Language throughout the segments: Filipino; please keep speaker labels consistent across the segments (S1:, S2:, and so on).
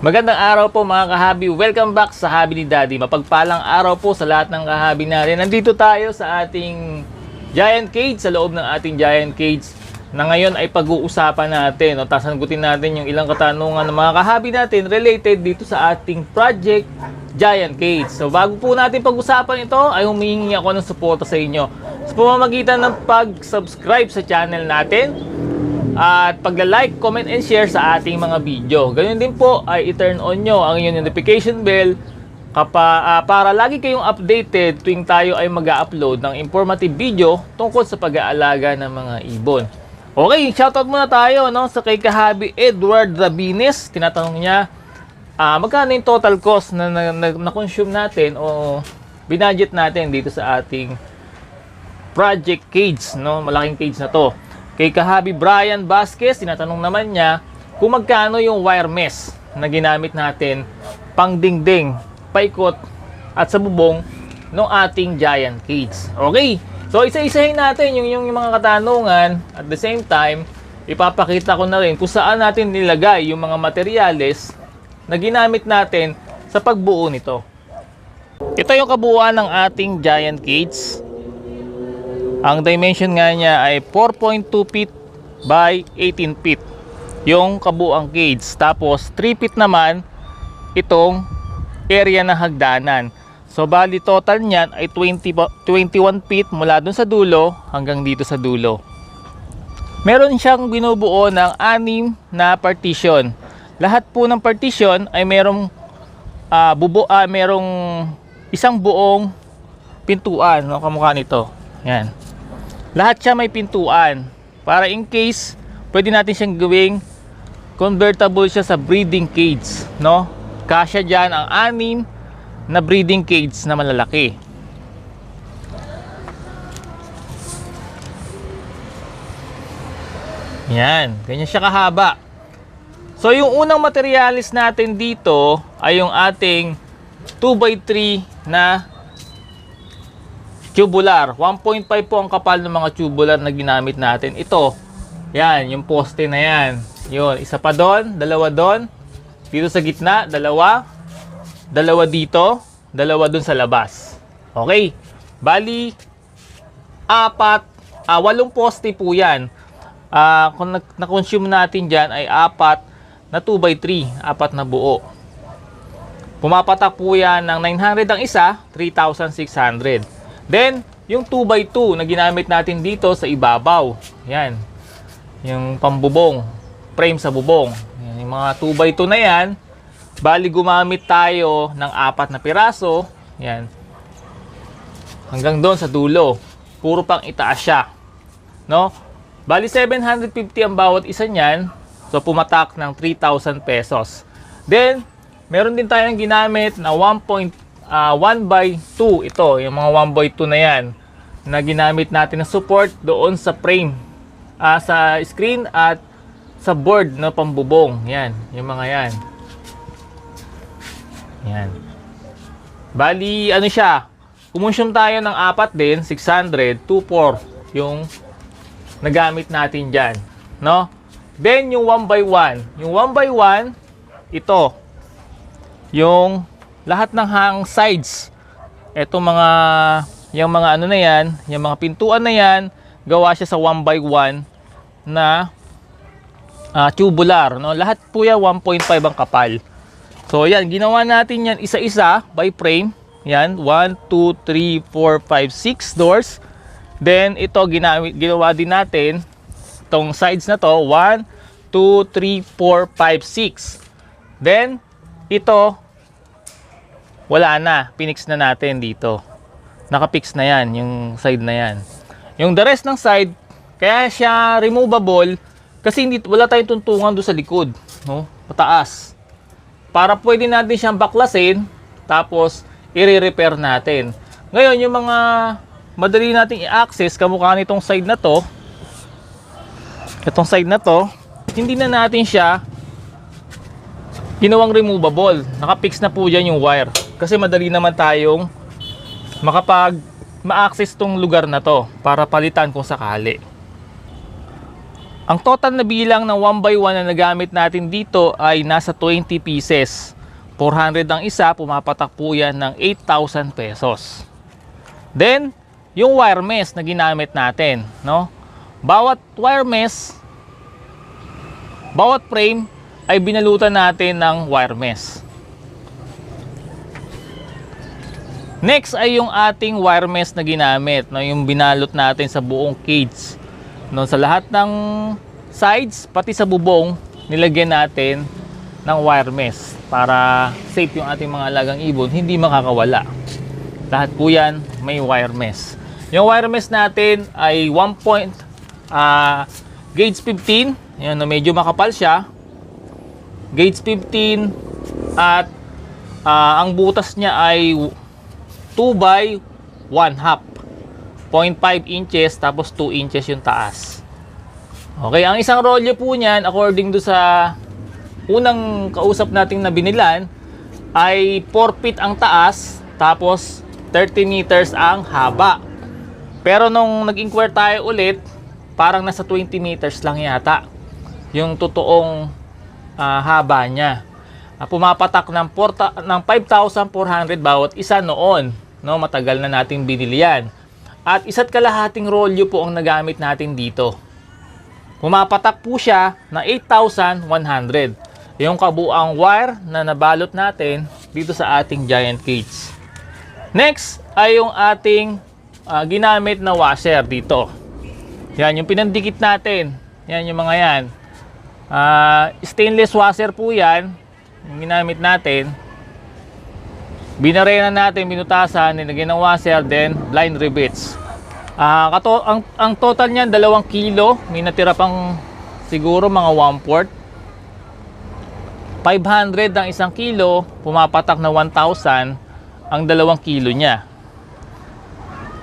S1: Magandang araw po mga kahabi. Welcome back sa Habi ni Daddy. Mapagpalang araw po sa lahat ng kahabi natin. Nandito tayo sa ating Giant Cage, sa loob ng ating Giant Cage na ngayon ay pag-uusapan natin. O, tasagutin natin yung ilang katanungan ng mga kahabi natin related dito sa ating project Giant Cage. So bago po natin pag-usapan ito, ay humihingi ako ng suporta sa inyo. Sa pamamagitan ng pag-subscribe sa channel natin, at pagla-like, comment, and share sa ating mga video. Ganyan din po ay i-turn on nyo ang inyong notification bell kapa, ah, para lagi kayong updated tuwing tayo ay mag upload ng informative video tungkol sa pag-aalaga ng mga ibon. Okay, shoutout muna tayo no, sa kay Kahabi Edward Rabines. Tinatanong niya, ah, magkano yung total cost na, na, na, na-consume natin o binudget natin dito sa ating project cage, no? Malaking cage na to. Kay Kahabi Brian Vasquez, tinatanong naman niya kung magkano yung wire mesh na ginamit natin pang dingding, paikot at sa bubong ng ating giant cage. Okay, so isa-isahin natin yung, yung, yung mga katanungan at the same time, ipapakita ko na rin kung saan natin nilagay yung mga materyales na ginamit natin sa pagbuo nito. Ito yung kabuuan ng ating giant cage. Ang dimension nga niya ay 4.2 feet by 18 feet. Yung kabuang cage. Tapos 3 feet naman itong area ng hagdanan. So bali total niyan ay 20, ba- 21 feet mula dun sa dulo hanggang dito sa dulo. Meron siyang binubuo ng anim na partition. Lahat po ng partition ay merong ah, bubo ah, merong isang buong pintuan no kamukha nito. Yan. Lahat siya may pintuan. Para in case, pwede natin siyang gawing convertible siya sa breeding cage. No? Kasya dyan ang anim na breeding cage na malalaki. Yan. Ganyan siya kahaba. So, yung unang materialis natin dito ay yung ating 2x3 na tubular. 1.5 po ang kapal ng mga tubular na ginamit natin. Ito, yan, yung poste na yan. Yun, isa pa doon, dalawa doon. Dito sa gitna, dalawa. Dalawa dito, dalawa doon sa labas. Okay, bali, apat, ah, walong poste po yan. Ah, kung na- na-consume natin dyan ay apat na 2x3, apat na buo. Pumapatak po yan ng 900 ang isa, 3,600. Then, yung 2x2 na ginamit natin dito sa ibabaw. Yan. Yung pambubong. Frame sa bubong. Yan, yung mga 2x2 na yan. Bali gumamit tayo ng apat na piraso. Yan. Hanggang doon sa dulo. Puro pang itaas siya. No? Bali 750 ang bawat isa niyan. So pumatak ng 3,000 pesos. Then, meron din tayong ginamit na 1.1 by 2 ito, yung mga 1 by 2 na yan na ginamit natin na support doon sa frame ah, sa screen at sa board na pambubong. Yan, yung mga yan. Yan. Bali, ano siya? Kumonsume tayo ng apat din, 600, 2.4 yung nagamit natin dyan. No? Then, yung 1 by 1. Yung 1 by 1, ito. Yung lahat ng hang sides. Ito mga, yung mga ano na yan, yung mga pintuan na yan, gawa siya sa 1 by 1 na ah, tubular. No? Lahat po yan 1.5 ang kapal. So, yan. Ginawa natin yan isa-isa by frame. Yan. 1, 2, 3, 4, 5, 6 doors. Then, ito ginamit, ginawa din natin itong sides na to. 1, 2, 3, 4, 5, 6. Then, ito, wala na. Pinix na natin dito. Nakapix na yan, yung side na yan. Yung the rest ng side, kaya siya removable kasi hindi, wala tayong tuntungan doon sa likod. No? Mataas. Para pwede natin siyang baklasin, tapos i-repair natin. Ngayon, yung mga madali nating i-access, kamukha nitong side na to, itong side na to, hindi na natin siya ginawang removable. Nakapix na po dyan yung wire. Kasi madali naman tayong makapag ma-access tong lugar na to para palitan kung sakali. Ang total na bilang ng 1 by 1 na nagamit natin dito ay nasa 20 pieces. 400 ang isa, pumapatak po yan ng 8,000 pesos. Then, yung wire mesh na ginamit natin, no? Bawat wire mesh, bawat frame ay binalutan natin ng wire mesh. Next ay yung ating wire mesh na ginamit, no? yung binalot natin sa buong cage. No, sa lahat ng sides, pati sa bubong, nilagyan natin ng wire mesh para safe yung ating mga alagang ibon, hindi makakawala. Lahat po yan may wire mesh. Yung wire mesh natin ay 1 point ah, gauge 15. Yan, no, medyo makapal siya. Gauge 15 at ah, ang butas niya ay 2 by 1 half. 0.5 inches tapos 2 inches yung taas. Okay, ang isang rolyo po niyan according do sa unang kausap nating na binilan ay 4 feet ang taas tapos 30 meters ang haba. Pero nung nag-inquire tayo ulit, parang nasa 20 meters lang yata yung totoong ah, haba niya. Ah, pumapatak ng, 4, ng 5,400 bawat isa noon. No, matagal na nating binili yan. At isa't kalahating rolyo po ang nagamit natin dito. Pumapatak po siya na 8,100. Yung kabuang wire na nabalot natin dito sa ating giant cage. Next ay yung ating ah, ginamit na washer dito. Yan yung pinandikit natin. Yan yung mga yan. Ah, stainless washer po yan. Yung ginamit natin. Binarena natin, binutasan, nilagyan ng washer, then blind rivets. Ah, kato, ang, ang total niyan, dalawang kilo. May natira pang siguro mga 1 port. 500 ang isang kilo, pumapatak na 1,000 ang dalawang kilo niya.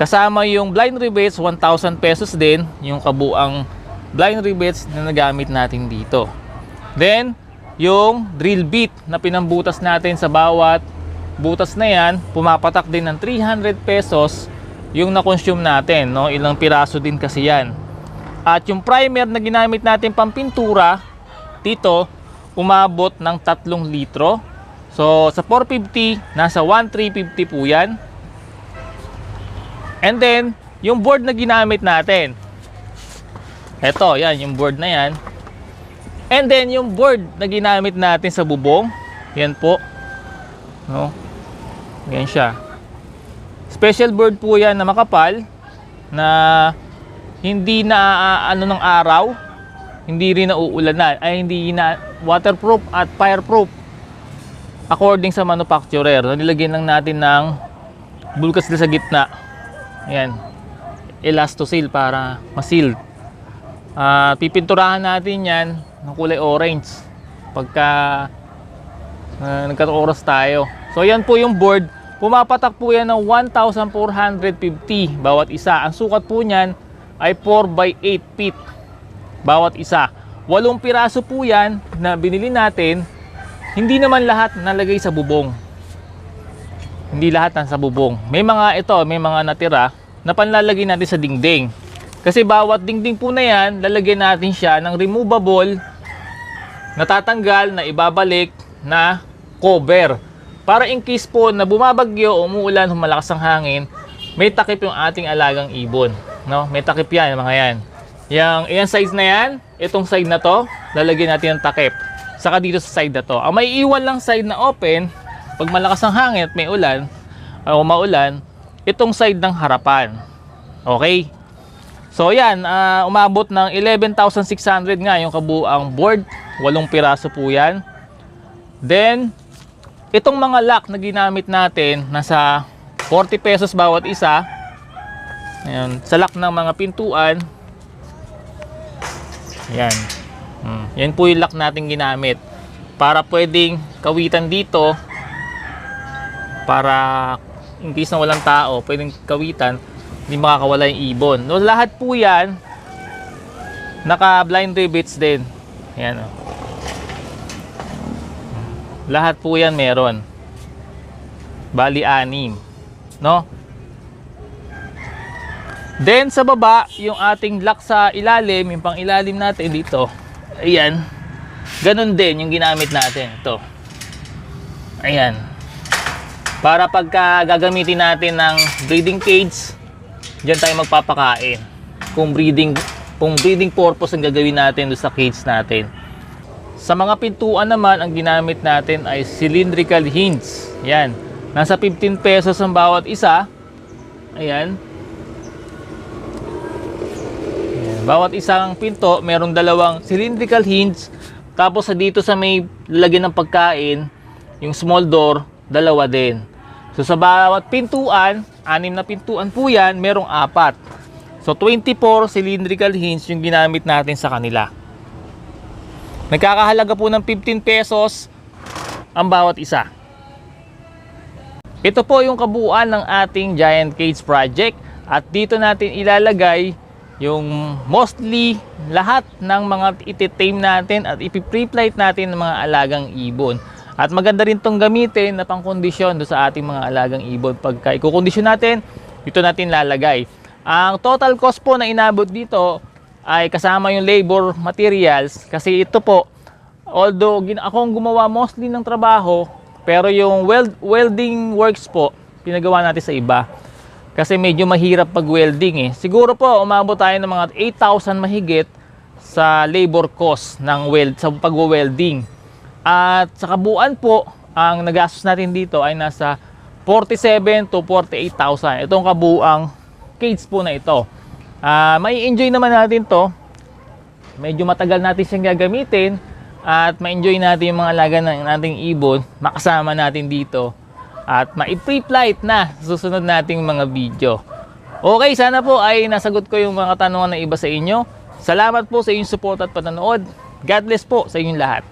S1: Kasama yung blind rivets, 1,000 pesos din, yung kabuang blind rivets na nagamit natin dito. Then, yung drill bit na pinambutas natin sa bawat butas na yan, pumapatak din ng 300 pesos yung na-consume natin. No? Ilang piraso din kasi yan. At yung primer na ginamit natin pampintura, dito, umabot ng 3 litro. So, sa 450, nasa 1,350 po yan. And then, yung board na ginamit natin. Ito, yan, yung board na yan. And then, yung board na ginamit natin sa bubong, yan po. No? Yan siya. Special board po yan na makapal na hindi na ah, ano ng araw, hindi rin nauulanan, ay hindi na waterproof at fireproof according sa manufacturer. Nilagyan lang natin ng bulkas sa gitna. Ayan. Elastosil para masil. Ah, pipinturahan natin 'yan ng kulay orange pagka uh, nagkataoras tayo. So yan po yung board. Pumapatak po yan ng 1,450 bawat isa. Ang sukat po niyan ay 4 by 8 feet bawat isa. Walong piraso po yan na binili natin. Hindi naman lahat nalagay sa bubong. Hindi lahat nasa bubong. May mga ito, may mga natira na panlalagay natin sa dingding. Kasi bawat dingding po na yan, lalagyan natin siya ng removable, natatanggal, na ibabalik na cover. Para in case po na bumabagyo, umuulan, humalakas ang hangin, may takip yung ating alagang ibon. No? May takip yan, mga yan. Yang, yung size na yan, itong side na to, lalagyan natin ng takip. Saka dito sa side na to. Ang may iwan lang side na open, pag malakas ang hangin at may ulan, o maulan, itong side ng harapan. Okay? So yan, ah, umabot ng 11,600 nga yung kabuang board. Walong piraso po yan. Then, itong mga lock na ginamit natin, nasa 40 pesos bawat isa. Ayan, sa lock ng mga pintuan. Yan. Hmm. Yan po yung lock natin ginamit. Para pwedeng kawitan dito. Para in case na walang tao, pwedeng kawitan. Hindi makakawala yung ibon. No, lahat po yan, naka blind rivets din. Yan oh. Lahat po yan meron. Bali anim. No? Then sa baba, yung ating lock sa ilalim, yung pang ilalim natin dito. Ayan. Ganun din yung ginamit natin. Ito. Ayan. Para pagka gagamitin natin ng breeding cage, diyan tayo magpapakain. Kung breeding kung breeding purpose ang gagawin natin doon sa cage natin. Sa mga pintuan naman, ang ginamit natin ay cylindrical hinge. Yan. Nasa 15 pesos ang bawat isa. Ayan. Ayan. Bawat isang pinto, merong dalawang cylindrical hinge. Tapos sa dito sa may lagyan ng pagkain, yung small door, dalawa din. So sa bawat pintuan, anim na pintuan po yan, merong apat. So 24 cylindrical hinge yung ginamit natin sa kanila. Nagkakahalaga po ng 15 pesos ang bawat isa. Ito po yung kabuuan ng ating Giant Cage project at dito natin ilalagay yung mostly lahat ng mga ititame natin at ipi-pre-flight natin ng mga alagang ibon. At maganda rin tong gamitin na pangkondisyon do sa ating mga alagang ibon. Pagka ikukondisyon natin, dito natin lalagay. Ang total cost po na inabot dito ay kasama yung labor materials kasi ito po although ako ang gumawa mostly ng trabaho pero yung weld welding works po pinagawa natin sa iba. Kasi medyo mahirap pag welding eh. Siguro po umabot tayo ng mga 8,000 mahigit sa labor cost ng weld sa pagwe-welding at sa kabuuan po ang nagastos natin dito ay nasa 47 to 48,000 itong kabuang cage po na ito. Ah, may enjoy naman natin to. Medyo matagal natin siyang gagamitin at ma-enjoy natin yung mga alaga ng ating ibon, makasama natin dito at ma-pre-flight na susunod nating mga video. Okay, sana po ay nasagot ko yung mga tanungan na iba sa inyo. Salamat po sa inyong support at panonood. God bless po sa inyong lahat.